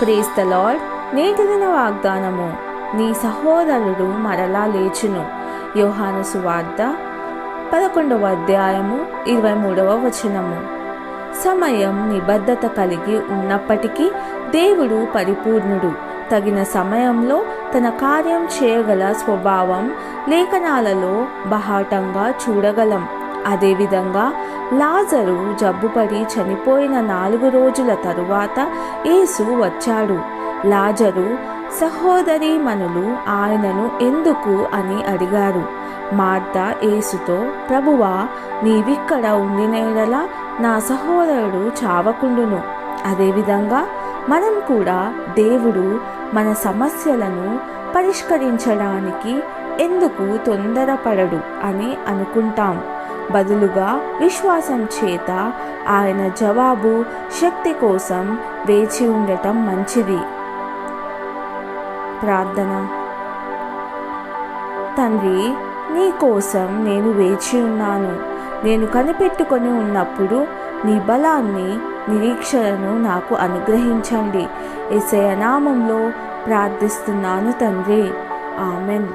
Praise the lord నేటి దిన వాగ్దానము నీ సహోదరుడు మరలా లేచును. యోహాను సువార్త పదకొండవ అధ్యాయము ఇరవై మూడవ వచనము. సమయం నిబద్ధత కలిగి ఉన్నప్పటికీ దేవుడు పరిపూర్ణుడు. తగిన సమయంలో తన కార్యం చేయగల స్వభావం లేఖనాలలో బహాటంగా చూడగలం. అదేవిధంగా లాజరు జబ్బుపడి చనిపోయిన నాలుగు రోజుల తరువాత యేసు వచ్చాడు. లాజరు సహోదరి మనులు ఆయనను ఎందుకు అని అడిగారు. మార్త యేసుతో ప్రభువా నీవిక్కడ ఉండినేడలా నా సహోదరుడు చావకుండును. అదేవిధంగా మనం కూడా దేవుడు మన సమస్యలను పరిష్కరించడానికి ఎందుకు తొందరపడడు అని అనుకుంటాం. బదులుగా విశ్వాసం చేత ఆయన జవాబు శక్తి కోసం వేచి ఉండటం మంచిది. ప్రార్థన. తండ్రి నీ కోసం నేను వేచి ఉన్నాను. నేను కనిపెట్టుకొని ఉన్నప్పుడు నీ బలాన్ని నిరీక్షణను నాకు అనుగ్రహించండి. ఎసయ నామంలో ప్రార్థిస్తున్నాను తండ్రి. ఆమెన్.